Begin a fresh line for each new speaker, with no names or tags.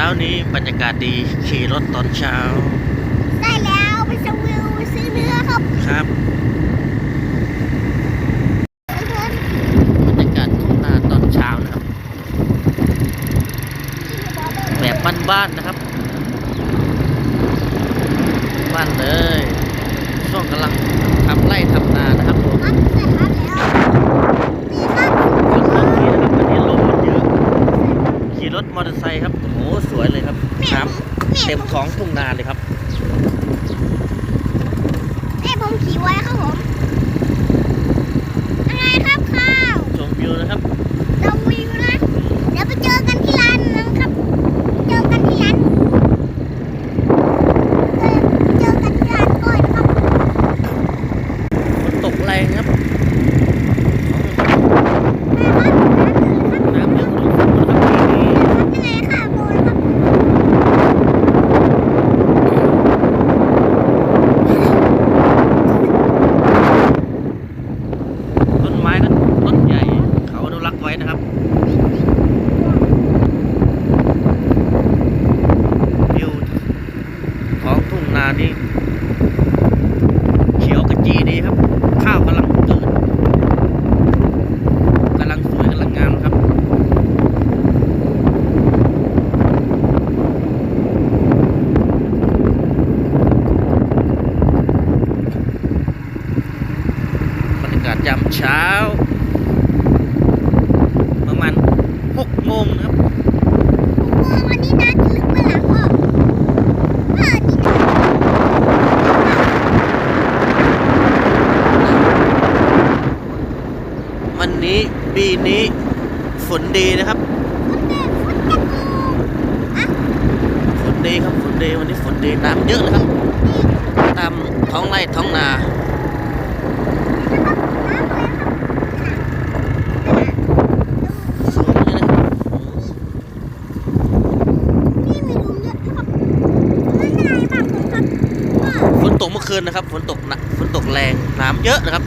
ช้านี้บรรยากาศดีขี่รถตอนเช้า
ได้แล้วไปชมวิวไปซื้อเนื้อครับ
ครับ
เพื่อน
บรรยากาศทุ่งนาตอนเช้านะครับ แบบบ้านๆนะครับ บ้านเลยช่วงกำลังทำไร่ทำนานะครับผม
ๆครับใส่ครับแล้วนี่ครับ
ฝนตกทีนะครับวันนี้ลมมันเยอะ ขี่รถ มอเตอร์ไซค์ครับโอ้โหสวยเลยครับ
แม่
น้
ผมำแม่
เต็ม
ผม
ท้องทุ่งนาเลยครับ
แม่ผมขี่ไว้ครับผมอะไรครับข้าว
ชมวิวนะครับ
ชมวิวนะเดี๋ยวไปเจอกันที่ร้านนะครับ เจอกันที่ร้านเออเจอกันที่ร้านก่อนครับ
ฝนตกแรงครับ
แม่ครับ
น้ำเยอะดูฝนนะครับปีนี้
ยังไงค่ะโบยครับ
ต้นไม้ก็ต้นใหญ่ เขาอนุรักษ์ไว้นะครับ วิวท้องทุ่งนานี่เขียวกระจีดีครับ ข้าวกำลังเกิดกำลังสวยกำลังงามครับ บรรยากาศยามเช้า ประมาณ6โมงครับ
วันนี้น้าจะลึกไปหลังพ่อพ่อนี่นะ
วันนี้ปีนี้ฝนดีนะครับฝนดีครับฝนดีวันนี้ฝนดีน้ำเยอะเลยครับ ตามท้องไร่ท้องนา สวยเลยนะครับ
นี่มีลุงเยอะนะครับมันไงบ้างครับพ่อ
ฝน ตกเมื่อคืนนะครับ ฝนตกหนักฝนตกแรงน้ำเยอะนะครับ